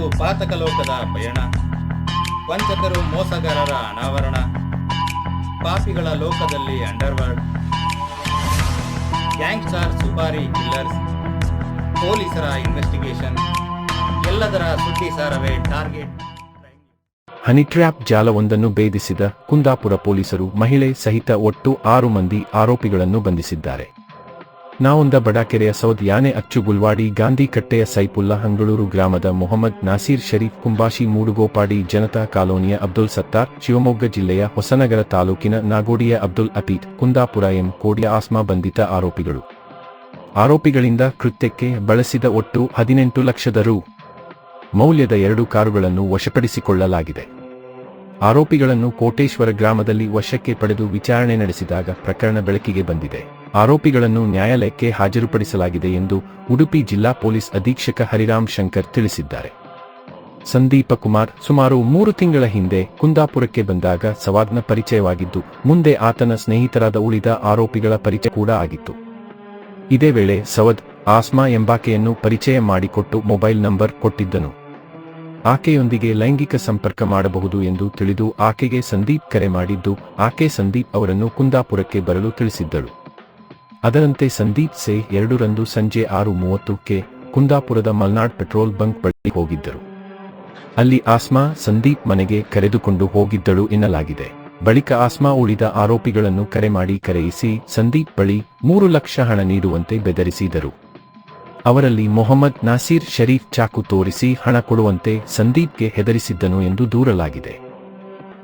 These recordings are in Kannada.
ಪಾತಕ ಲೋಕದ ಪಯಣ. ವಂಚಕರು ಮೋಸಗಾರರ ಅನಾವರಣ. ಪಾಪಿಗಳ ಲೋಕದಲ್ಲಿ ಅಂಡರ್ವರ್ಲ್ಡ್. ಗ್ಯಾಂಗ್ಸ್ಟಾರ್ ಸುಪಾರಿ ಕಿಲ್ಲರ್ಸ್. ಪೊಲೀಸರ ಇನ್ವೆಸ್ಟಿಗೇಷನ್. ಎಲ್ಲದರ ಸುದ್ದಿ ಸಾರವೇ ಟಾರ್ಗೆಟ್. ಹನಿ ಟ್ರ್ಯಾಪ್ ಜಾಲವೊಂದನ್ನು ಭೇದಿಸಿದ ಕುಂದಾಪುರ ಪೊಲೀಸರು ಮಹಿಳೆ ಸಹಿತ ಒಟ್ಟು ಆರು ಮಂದಿ ಆರೋಪಿಗಳನ್ನು ಬಂಧಿಸಿದ್ದಾರೆ. ನಾವೊಂದ ಬಡಾಕೆರೆಯ ಸೌದ್ ಯಾನೆ ಅಚ್ಚು ಗುಲ್ವಾಡಿ ಗಾಂಧಿ ಕಟ್ಟೆಯ ಸೈಪುಲ್ಲಾ ಹಂಗಳೂರು ಗ್ರಾಮದ ಮೊಹಮ್ಮದ್ ನಾಸೀರ್ ಶರೀಫ್ ಕುಂಬಾಶಿ ಮೂಡುಗೋಪಾಡಿ ಜನತಾ ಕಾಲೋನಿಯ ಅಬ್ದುಲ್ ಸತ್ತಾರ್, ಶಿವಮೊಗ್ಗ ಜಿಲ್ಲೆಯ ಹೊಸನಗರ ತಾಲೂಕಿನ ನಾಗೋಡಿಯ ಅಬ್ದುಲ್ ಅತೀತ್ ಕುಂದಾಪುರ ಎಂ ಕೋಡಿಯ ಆಸ್ಮಾ ಬಂಧಿತ ಆರೋಪಿಗಳು. ಆರೋಪಿಗಳಿಂದ ಕೃತ್ಯಕ್ಕೆ ಬಳಸಿದ ಒಟ್ಟು ಹದಿನೆಂಟು ಲಕ್ಷದ ರು. ಮೌಲ್ಯದ ಎರಡು ಕಾರುಗಳನ್ನು ವಶಪಡಿಸಿಕೊಳ್ಳಲಾಗಿದೆ. ಆರೋಪಿಗಳನ್ನು ಕೋಟೇಶ್ವರ ಗ್ರಾಮದಲ್ಲಿ ವಶಕ್ಕೆ ಪಡೆದು ವಿಚಾರಣೆ ನಡೆಸಿದಾಗ ಪ್ರಕರಣ ಬೆಳಕಿಗೆ ಬಂದಿದೆ. ಆರೋಪಿಗಳನ್ನು ನ್ಯಾಯಾಲಯಕ್ಕೆ ಹಾಜರುಪಡಿಸಲಾಗಿದೆ ಎಂದು ಉಡುಪಿ ಜಿಲ್ಲಾ ಪೊಲೀಸ್ ಅಧೀಕ್ಷಕ ಹರಿರಾಮ್ ಶಂಕರ್ ತಿಳಿಸಿದ್ದಾರೆ. ಸಂದೀಪ ಕುಮಾರ್ ಸುಮಾರು ಮೂರು ತಿಂಗಳ ಹಿಂದೆ ಕುಂದಾಪುರಕ್ಕೆ ಬಂದಾಗ ಸವಾದ್ನ ಪರಿಚಯವಾಗಿದ್ದು, ಮುಂದೆ ಆತನ ಸ್ನೇಹಿತರಾದ ಉಳಿದ ಆರೋಪಿಗಳ ಪರಿಚಯ ಕೂಡ ಆಗಿತ್ತು. ಇದೇ ವೇಳೆ ಸವದ್, ಆಸ್ಮಾ ಎಂಬಾಕೆಯನ್ನು ಪರಿಚಯ ಮಾಡಿಕೊಟ್ಟು ಮೊಬೈಲ್ ನಂಬರ್ ಕೊಟ್ಟಿದ್ದನು. ಆಕೆಯೊಂದಿಗೆ ಲೈಂಗಿಕ ಸಂಪರ್ಕ ಮಾಡಬಹುದು ಎಂದು ತಿಳಿದು ಆಕೆಗೆ ಸಂದೀಪ್ ಕರೆ ಮಾಡಿದ್ದು, ಆಕೆ ಸಂದೀಪ್ ಅವರನ್ನು ಕುಂದಾಪುರಕ್ಕೆ ಬರಲು ತಿಳಿಸಿದ್ದಳು. ಅದರಂತೆ ಸಂದೀಪ್ ಸೆ ಎರಡರಂದು ಸಂಜೆ ಆರು ಮೂವತ್ತಕ್ಕೆ ಕುಂದಾಪುರದ ಮಲ್ನಾಡ್ ಪೆಟ್ರೋಲ್ ಬಂಕ್ ಬಳಿ ಹೋಗಿದ್ದರು. ಅಲ್ಲಿ ಆಸ್ಮಾ ಸಂದೀಪ್ ಮನೆಗೆ ಕರೆದುಕೊಂಡು ಹೋಗಿದ್ದಳು ಎನ್ನಲಾಗಿದೆ. ಬಳಿಕ ಆಸ್ಮಾ ಉಳಿದ ಆರೋಪಿಗಳನ್ನು ಕರೆ ಮಾಡಿ ಕರೆಯಿಸಿ ಸಂದೀಪ್ ಬಳಿ ಮೂರು ಲಕ್ಷ ಹಣ ನೀಡುವಂತೆ ಬೆದರಿಸಿದರು. ಅವರಲ್ಲಿ ಮೊಹಮ್ಮದ್ ನಾಸೀರ್ ಶರೀಫ್ ಚಾಕು ತೋರಿಸಿ ಹಣ ಕೊಡುವಂತೆ ಸಂದೀಪ್ಗೆ ಹೆದರಿಸಿದ್ದನು ಎಂದು ದೂರಲಾಗಿದೆ.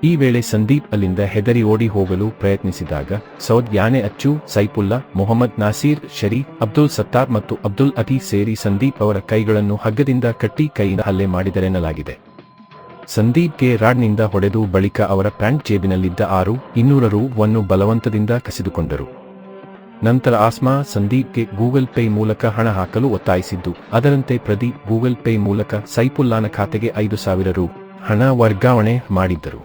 ಈ ವೇಳೆ ಸಂದೀಪ್ ಅಲ್ಲಿಂದ ಹೆದರಿ ಓಡಿ ಹೋಗಲು ಪ್ರಯತ್ನಿಸಿದಾಗ, ಸೌದ್ ಯಾನೆ ಅಚ್ಚು ಸೈಪುಲ್ಲಾ ಮೊಹಮ್ಮದ್ ನಾಸೀರ್ ಶರೀಫ್, ಅಬ್ದುಲ್ ಸತ್ತಾರ್ ಮತ್ತು ಅಬ್ದುಲ್ ಅತಿ ಸೇರಿ ಸಂದೀಪ್ ಅವರ ಕೈಗಳನ್ನು ಹಗ್ಗದಿಂದ ಕಟ್ಟಿ ಕೈಯಿಂದ ಹಲ್ಲೆ ಮಾಡಿದರೆನ್ನಲಾಗಿದೆ. ಸಂದೀಪ್ಗೆ ರಾಡ್ನಿಂದ ಹೊಡೆದು ಬಳಿಕ ಅವರ ಪ್ಯಾಂಟ್ ಜೇಬಿನಲ್ಲಿದ್ದ ಆರು ಇನ್ನೂರ ರು ವನ್ನು ಬಲವಂತದಿಂದ ಕಸಿದುಕೊಂಡರು. ನಂತರ ಆಸ್ಮಾ ಸಂದೀಪ್ಗೆ ಗೂಗಲ್ ಪೇ ಮೂಲಕ ಹಣ ಹಾಕಲು ಒತ್ತಾಯಿಸಿದ್ದು, ಅದರಂತೆ ಪ್ರದೀಪ್ ಗೂಗಲ್ ಪೇ ಮೂಲಕ ಸೈಪುಲ್ಲಾನ ಖಾತೆಗೆ ಐದು ಸಾವಿರ ರು ಹಣ ವರ್ಗಾವಣೆ ಮಾಡಿದ್ದರು.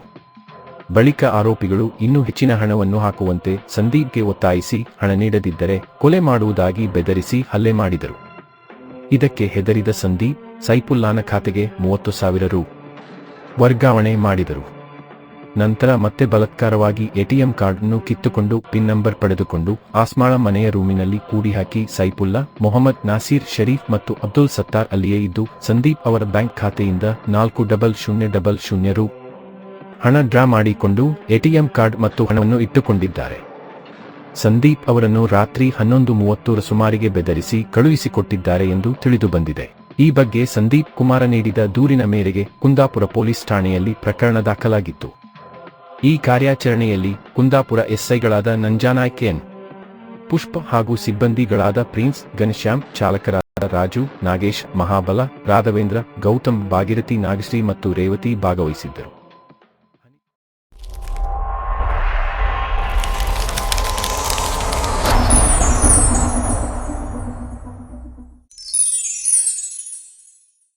ಬಳಿಕ ಆರೋಪಿಗಳು ಇನ್ನೂ ಹೆಚ್ಚಿನ ಹಣವನ್ನು ಹಾಕುವಂತೆ ಸಂದೀಪ್ಗೆ ಒತ್ತಾಯಿಸಿ ಹಣ ನೀಡದಿದ್ದರೆ ಕೊಲೆ ಮಾಡುವುದಾಗಿ ಬೆದರಿಸಿ ಹಲ್ಲೆ ಮಾಡಿದರು. ಇದಕ್ಕೆ ಹೆದರಿದ ಸಂದೀಪ್ ಸೈಪುಲ್ಲಾನ ಖಾತೆಗೆ ಮೂವತ್ತು ಸಾವಿರ ರು ವರ್ಗಾವಣೆ ಮಾಡಿದರು. ನಂತರ ಮತ್ತೆ ಬಲತ್ಕಾರವಾಗಿ ಎಟಿಎಂ ಕಾರ್ಡ್ ಅನ್ನು ಕಿತ್ತುಕೊಂಡು ಪಿನ್ ನಂಬರ್ ಪಡೆದುಕೊಂಡು ಆಸ್ಮಾಳ ಮನೆಯ ರೂಮಿನಲ್ಲಿ ಕೂಡಿ ಹಾಕಿ ಸೈಪುಲ್ಲಾ ಮೊಹಮ್ಮದ್ ನಾಸೀರ್ ಶರೀಫ್ ಮತ್ತು ಅಬ್ದುಲ್ ಸತ್ತಾರ್ ಅಲ್ಲಿಯೇ ಇದ್ದು, ಸಂದೀಪ್ ಅವರ ಬ್ಯಾಂಕ್ ಖಾತೆಯಿಂದ ನಾಲ್ಕು ಡಬಲ್ ಶೂನ್ಯ ಡಬಲ್ ಶೂನ್ಯ ರು ಹಣ ಡ್ರಾ ಮಾಡಿಕೊಂಡು ಎಟಿಎಂ ಕಾರ್ಡ್ ಮತ್ತು ಹಣವನ್ನು ಇಟ್ಟುಕೊಂಡಿದ್ದಾರೆ. ಸಂದೀಪ್ ಅವರನ್ನು ರಾತ್ರಿ ಹನ್ನೊಂದು ಮೂವತ್ತರ ಸುಮಾರಿಗೆ ಬೆದರಿಸಿ ಕಳುಹಿಸಿಕೊಟ್ಟಿದ್ದಾರೆ ಎಂದು ತಿಳಿದು ಬಂದಿದೆ. ಈ ಬಗ್ಗೆ ಸಂದೀಪ್ ಕುಮಾರ ನೀಡಿದ ದೂರಿನ ಮೇರೆಗೆ ಕುಂದಾಪುರ ಪೊಲೀಸ್ ಠಾಣೆಯಲ್ಲಿ ಪ್ರಕರಣ ದಾಖಲಾಗಿತ್ತು. ಈ ಕಾರ್ಯಾಚರಣೆಯಲ್ಲಿ ಕುಂದಾಪುರ ಎಸ್ಐಗಳಾದ ನಂಜಾನಾಯ್ ಎನ್ ಪುಷ್ಪ ಹಾಗೂ ಸಿಬ್ಬಂದಿಗಳಾದ ಪ್ರಿನ್ಸ್ ಘನಶ್ಯಾಮ್, ಚಾಲಕರಾದ ರಾಜು, ನಾಗೇಶ್, ಮಹಾಬಲ, ರಾಘವೇಂದ್ರ, ಗೌತಮ್, ಭಾಗಿರಥಿ ನಾಗಶ್ರೀ ಮತ್ತು ರೇವತಿ ಭಾಗವಹಿಸಿದ್ದರು.